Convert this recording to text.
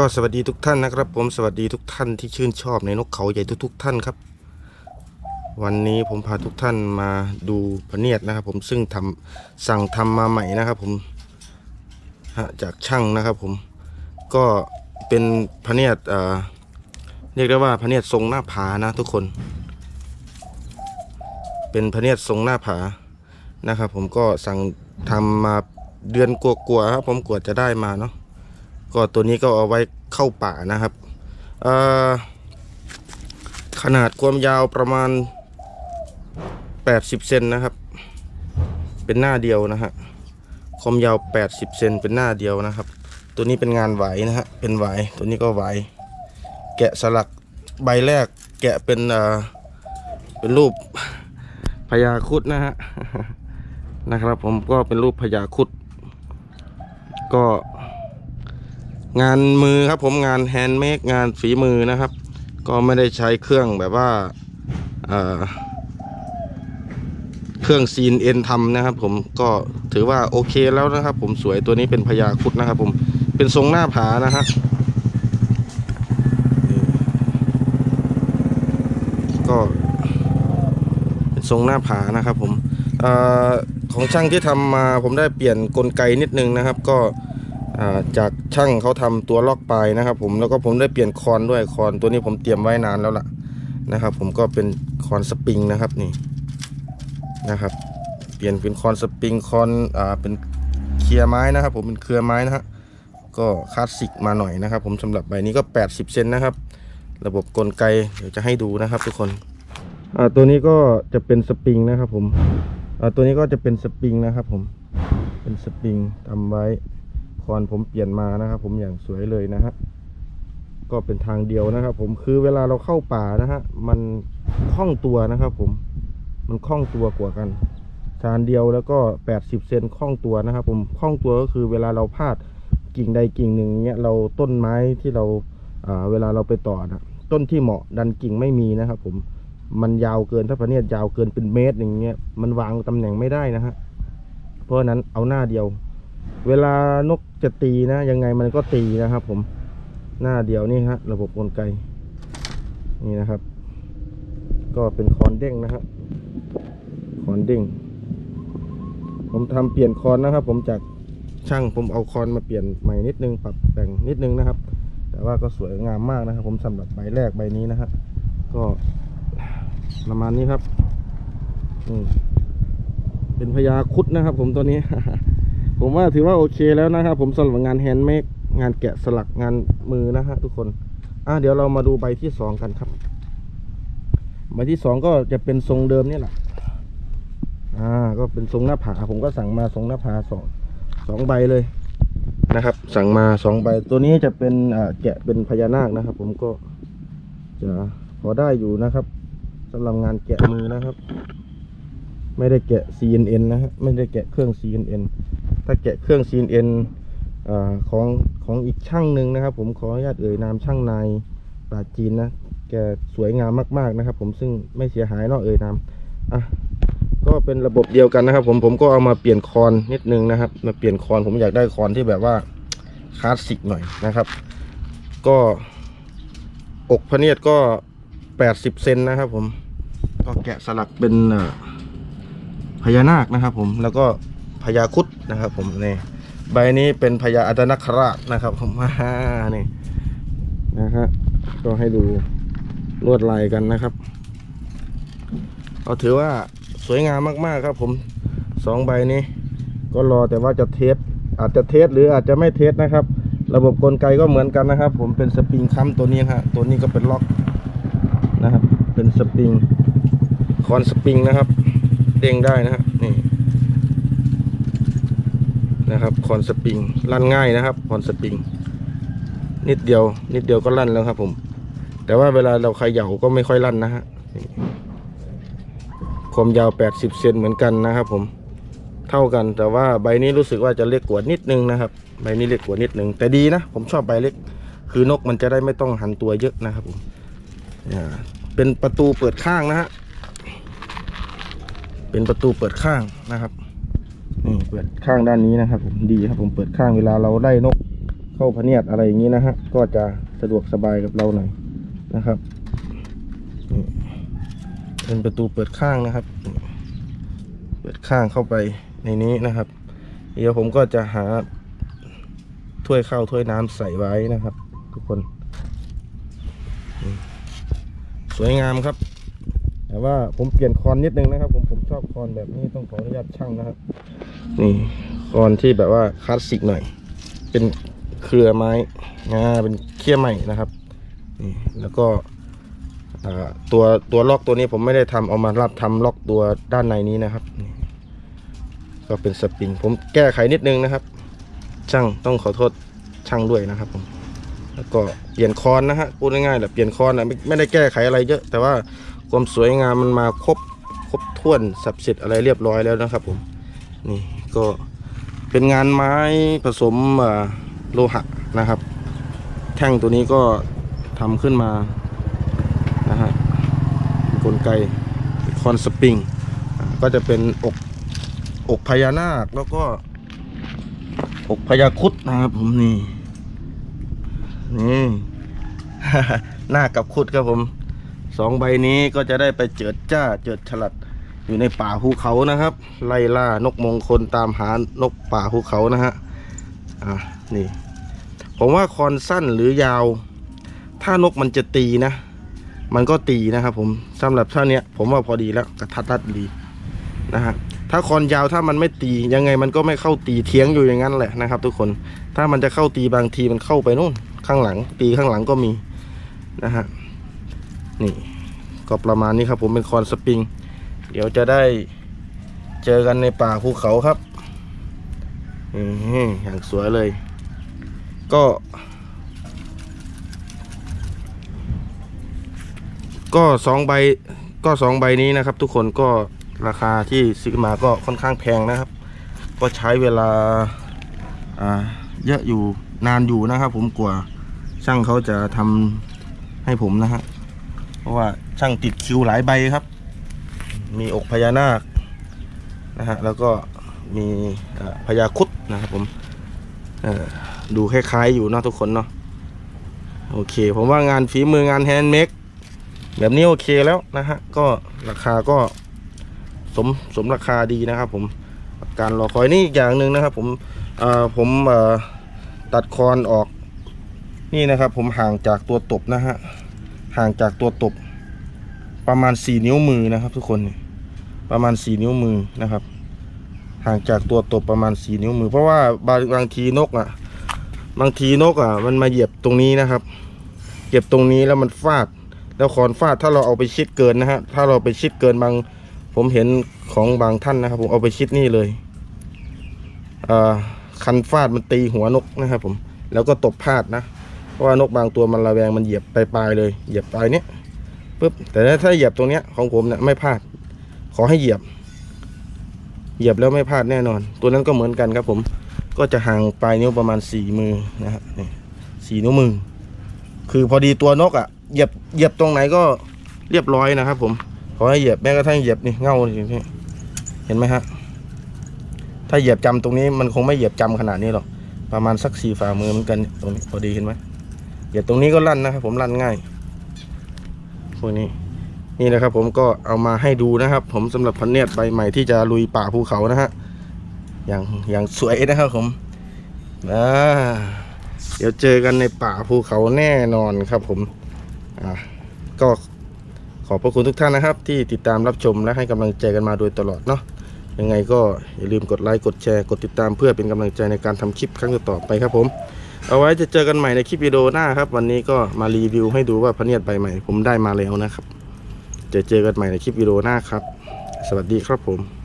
ก็สวัสดีทุกท่านนะครับ ผมสวัสดีทุกท่านที่ชื่นชอบในนกเขาใหญ่ทุกๆ ท่านครับ วันนี้ผมพาทุกท่านมาดูพะเนียดนะครับ ผมซึ่งทำสั่งทำมาใหม่นะครับผมจากช่างนะครับผมก็เป็นพะเนียดเอ่อเรียกได้ว่าพะเนียดทรงหน้าผานะทุกคน เป็นพะเนียดทรงหน้าผานะครับ ผมก็สั่งทำมาเดือนกลัวๆครับผมกว่าจะได้มาเนาะ ก็ตัวนี้ก็เอาไว้เข้าป่านะครับขนาดความยาวประมาณ 80 เซนนะครับ เป็นหน้าเดียวนะฮะความยาว 80 เซนเป็นหน้าเดียวนะครับ ตัวนี้เป็นงานไหวนะฮะเป็นไหวตัวนี้ก็ไหวแกะสลักใบแรกแกะเป็นเป็นรูปพญาครุดนะฮะนะครับ ผมก็เป็นรูปพญาครุดก็ งานมือครับผมงานแฮนด์เมดงานฝีมือนะครับ ก็ไม่ได้ใช้เครื่องแบบว่าเอ่อเครื่องซีนเอ็นทำนะครับ ผมก็ถือว่าโอเคแล้วนะครับ ผมสวยตัวนี้เป็นพญาคุดนะครับ ผมเป็นทรงหน้าผานะฮะก็เป็นทรงหน้าผานะครับ ผมอของช่างที่ทำมาผมได้เปลี่ยนกลไกนิดนึงนะครับ ก็ จากช่างเขาทำตัวล็อกปลายนะครับ ผมแล้วก็ผมได้เปลี่ยนคอนด้วยคอนตัวนี้ผมเตรียมไว้นานแล้วล่ะนะครับ ผมก็เป็นคอนสปริงนะครับนี่นะครับ เปลี่ยนเป็นคอนสปริงคอนอ่าเป็นเคลียร์ไม้นะครับ ผมเป็นเครือไม้นะฮะก็คลาสสิกมาหน่อยนะครับ ผมสำหรับใบนี้ก็ 80 เซนนะครับ ระบบกลไกเดี๋ยวจะให้ดูนะครับ ทุกคนอ่าตัวนี้ก็จะเป็นสปริงนะครับ ผมอ่าตัวนี้ก็จะเป็นสปริงนะครับ ผมเป็นสปริงทำไว้ คอนผมเปลี่ยนมานะครับ ผมอย่างสวยเลยนะฮะก็เป็นทางเดียวนะครับ ผมคือเวลาเราเข้าป่านะฮะมันคล่องตัวนะครับ ผมมันคล่องตัวกว่ากันชานเดียวแล้วก็ 80 เซนคล่องตัวนะครับ ผมคล่องตัวก็คือเวลาเราพลาดกิ่งใดกิ่งหนึ่งเนี้ยเราต้นไม้ที่เราอ่าเวลาเราไปต่อนะต้นที่เหมาะดันกิ่งไม่มีนะครับ ผมมันยาวเกินถ้าพะเนียดยาวเกินเป็นเมตรอย่างเงี้ยมันวางตำแหน่งไม่ได้นะฮะเพราะนั้นเอาหน้าเดียว เวลานก จะตีนะ ยังไงมันก็ตีนะครับ ผมหน้าเดียวนี่ฮะระบบกลไก นี่นะครับ ก็เป็นคอนเด้งนะครับคอนเด้งผมทำเปลี่ยนคอนนะครับ ผมจากช่างผมเอาคอนมาเปลี่ยนใหม่นิดนึงปรับแต่งนิดนึงนะครับ แต่ว่าก็สวยงามมากนะครับ ผมสำหรับใบแรกใบนี้นะฮะก็ประมาณนี้ครับอืเป็นพญาคุดนะครับ ผมตัวนี้ ผมว่าถือว่าโอเคแล้วนะครับ ผมสำหรับงานแฮนด์เมดงานแกะสลักงานมือนะฮะทุกคนอะเดี๋ยวเรามาดูใบที่สองกันครับ ใบที่สองก็จะเป็นทรงเดิมนี่แหละอ่าก็เป็นทรงหน้าผาผมก็สั่งมาทรงหน้าผาสองสองใบเลยนะครับ สั่งมาสองใบตัวนี้จะเป็นอ่าแกะเป็นพญานาคนะครับ ผมก็จะพอได้อยู่นะครับสำหรับงานแกะมือนะครับ ไม่ได้แกะ CNN นะฮะไม่ได้แกะเครื่อง CNN ถ้าแกะเครื่อง CNN อของของอีกช่างหนึ่งนะครับ ผมขออนุญาตเอ่ยนามช่างนายปราจีนนะแกสวยงามมากๆนะครับ ผมซึ่งไม่เสียหายเนอกเอ่ยนามอะก็เป็นระบบเดียวกันนะครับ ผมผมก็เอามาเปลี่ยนคอนนิดนึงนะครับ มาเปลี่ยนคอนผมอยากได้คอนที่แบบว่าคลาสสิกหน่อยนะครับ ก็อกพระเนียดก็ 80 เซนนะครับ ผมก็แกะสลักเป็นพญานาคนะครับ ผมแล้วก็ พญาคุดนะครับ ผมนี่ใบนี้เป็นพญาอัตนคราชนะครับ ผมฮ่านี่นะฮะก็ให้ดูลวดลายกันนะครับก็ถือว่าสวยงามมากๆครับ ผมสองใบนี้ ก็รอแต่ว่าจะเทสอาจจะเทสหรืออาจจะไม่เทสนะครับ ระบบกลไกก็เหมือนกันนะครับ ผมเป็นสปริงค้ำตัวนี้ฮะตัวนี้ก็เป็นล็อกนะครับ เป็นสปริงคอนสปริงนะครับ เด้งได้นะฮะ นะครับคอนสปริงลั่นง่ายนะครับคอนสปริงนิดเดียว นิดเดียวก็ลั่นแล้วครับ ผม แต่ว่าเวลาเราเขย่าก็ไม่ค่อยลั่นนะฮะความยาว 80 เซนเหมือนกันนะครับ ผมเท่ากันแต่ว่าใบนี้รู้สึกว่าจะเล็กกว่านิดนึงนะครับ ใบนี้เล็กกว่านิดนึง แต่ดีนะ ผมชอบใบเล็ก คือนกมันจะได้ไม่ต้องหันตัวเยอะนะครับผมอ่เป็นประตูเปิดข้างนะฮะเป็นประตูเปิดข้างนะครับ นี่เปิดข้างด้านนี้นะครับผมดีครับผมเปิดข้างเวลาเราไล่นกเข้าพเนียดอะไรอย่างนี้นะฮะก็จะสะดวกสบายกับเราหน่อยนะครับเป็นประตูเปิดข้างนะครับ เปิดข้างเข้าไปในนี้นะครับ เดี๋ยวผมก็จะหาถ้วยข้าวถ้วยน้ำใส่ไว้นะครับ ทุกคน สวยงามครับ แต่ว่าผมเปลี่ยนคอนนิดนึงนะครับ ผมผมชอบคอนแบบนี้ต้องขออนุญาตช่างนะครับ นี่คอนที่แบบว่าคลาสสิกหน่อย เป็นเครือไม้นะเป็นเขี้ยใหม่นะครับนี่แล้วก็ตัวตัวล็อกตัวนี้ผมไม่ได้ทำเอามารับทำล็อกตัวด้านในนี้นะครับนี่ก็เป็นสปริงผมแก้ไขนิดนึงนะครับ ช่างต้องขอโทษช่างด้วยนะครับผมแล้วก็เปลี่ยนคอนนะฮะพูดง่ายๆแหละเปลี่ยนคอนนะไม่ไม่ได้แก้ไขอะไรเยอะ แต่ว่าความสวยงามมันมาครบครบถ้วนสับเสร็จอะไรเรียบร้อยแล้วนะครับผมนี่ ก็เป็นงานไม้ผสมโลหะนะครับ แท่งตัวนี้ก็ทำขึ้นมานะฮะกลไกคอนสปริง ก็จะเป็นอกอกพญานาคแล้วก็ อกพญาคุดนะครับผมนี่นี่หน้ากับคุดครับผมสองใบนี้ก็จะได้ไปเจิดจ้าเจิดฉลัด อยู่ในป่าภูเขานะครับ ไล่ล่านกมงคลตามหานกป่าภูเขานะฮะอะนี่ ผมว่าคอนสั้นหรือยาว ถ้านกมันจะตีนะ มันก็ตีนะครับผมสำหรับเท่าเนี้ย ผมว่าพอดีแล้วกระทัดรัดดีนะฮะถ้าคอนยาวถ้ามันไม่ตียังไงมันก็ไม่เข้าตีเทียงอยู่อย่างนั้นแหละนะครับ ทุกคนถ้ามันจะเข้าตีบางทีมันเข้าไปนู่นข้างหลัง ตีข้างหลังก็มีนะฮะนี่ก็ประมาณนี้ครับผมเป็นคอนสปริง เดี๋ยวจะได้เจอกันในป่าภูเขาครับอืมอย่างสวยเลย ก็ ก็สองใบก็สองใบนี้นะครับ ทุกคนก็ราคาที่ซื้อมาก็ค่อนข้างแพงนะครับ ก็ใช้เวลาอ่าเยอะอยู่นานอยู่นะครับ ผมกว่าช่างเขาจะทำให้ผมนะฮะเพราะว่าช่างติดคิวหลายใบครับ มีอกพญานาคนะฮะแล้วก็มีพญาคุดนะครับผมดูคล้ายๆอยู่นะทุกคนเนาะโอเค ผมว่างานฝีมืองานแฮนด์เมดแบบนี้โอเคแล้วนะฮะ ก็ราคาก็สมสมราคาดีนะครับผมการรอคอยนี่อีกอย่างหนึ่งนะครับ ผมผมตัดคอนออกนี่นะครับ ผมห่างจากตัวตบนะฮะห่างจากตัวตบประมาณ 4 นิ้วมือนะครับ ทุกคนนี่ ประมาณ 4 นิ้วมือนะครับ ห่างจากตัวตบประมาณ 4 นิ้วมือ เพราะว่าบางบางทีนกอะ บางทีนกอะ มันมาเหยียบตรงนี้นะครับเหยียบตรงนี้แล้วมันฟาด แล้วคอนฟาดถ้าเราเอาไปชิดเกินนะฮะถ้าเราไปชิดเกินบาง ผมเห็นของบางท่านนะครับ ผมเอาไปชิดนี่เลยคันฟาดมันตีหัวนกนะครับ ผมแล้วก็ตบพลาดนะเพราะว่านกบางตัวมันระแวงมันเหยียบปลายๆเลยเหยียบปลายเนี้ยปุ๊บแต่ถ้าเหยียบตรงเนี้ยของผมเนี่ยไม่พลาด ขอให้เหยียบ เหยียบแล้วไม่พลาดแน่นอน ตัวนั้นก็เหมือนกันครับ ผมก็จะห่างปลายนิ้วประมาณสี่มือนะฮะนี่สี่นิ้วมือ คือพอดีตัวนกอะ่ะเหยียบเหยียบตรงไหนก็เรียบร้อยนะครับ ผมขอให้เหยียบแม้กระทั่งเหยียบนี่เงานี่นี่เห็นไหมฮะถ้าเหยียบจำตรงนี้มันคงไม่เหยียบจำขนาดนี้หรอกประมาณสักสี่ฝ่ามือเหมือนกันตรงนี้พอดีเห็นไหมเหยียบตรงนี้ก็ลั่นนะครับผมลั่นง่ายพวกนี้ นี่นะครับผมก็เอามาให้ดูนะครับ ผมสำหรับพันเนียดใบใหม่ที่จะลุยป่าภูเขานะฮะอย่างอย่างสวยนะครับผมอ่าเดี๋ยวเจอกันในป่าภูเขาแน่นอนครับผมอ่าก็ขอบพระคุณทุกท่านนะครับ ที่ติดตามรับชมและให้กำลังใจกันมาโดยตลอดเนาะยังไงก็อย่าลืมกดไลค์กดแชร์กดติดตามเพื่อเป็นกำลังใจในการทำคลิปครั้งต่อไปครับผมเอาไว้จะเจอกันใหม่ในคลิปวิดีโอหน้าครับ วันนี้ก็มารีวิวให้ดูว่าพเนียดใบใหม่ ผมได้มาแล้วนะครับ จะเจอกันใหม่ในคลิปวิดีโอหน้าครับ สวัสดีครับผม